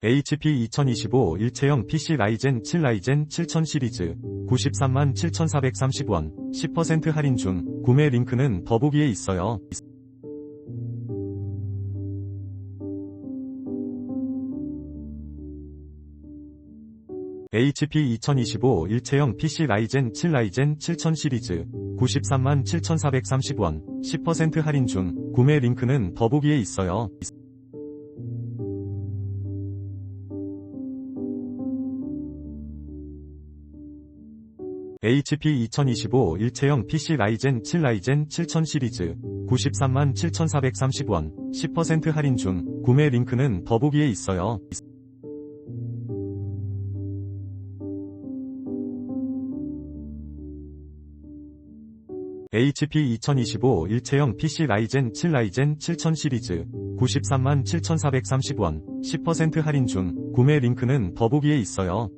HP 2025 일체형 PC 라이젠 7 라이젠 7000 시리즈 93만 7430원 10% 할인 중 구매 링크는 더보기에 있어요. HP 2025 일체형 PC 라이젠 7 라이젠 7000 시리즈 93만 7430원 10% 할인 중 구매 링크는 더보기에 있어요. HP 2025 일체형 PC 라이젠 7 라이젠 7000 시리즈 93만 7430원 10% 할인 중 구매 링크는 더보기에 있어요. HP 2025 일체형 PC 라이젠 7 라이젠 7000 시리즈 93만 7430원 10% 할인 중 구매 링크는 더보기에 있어요.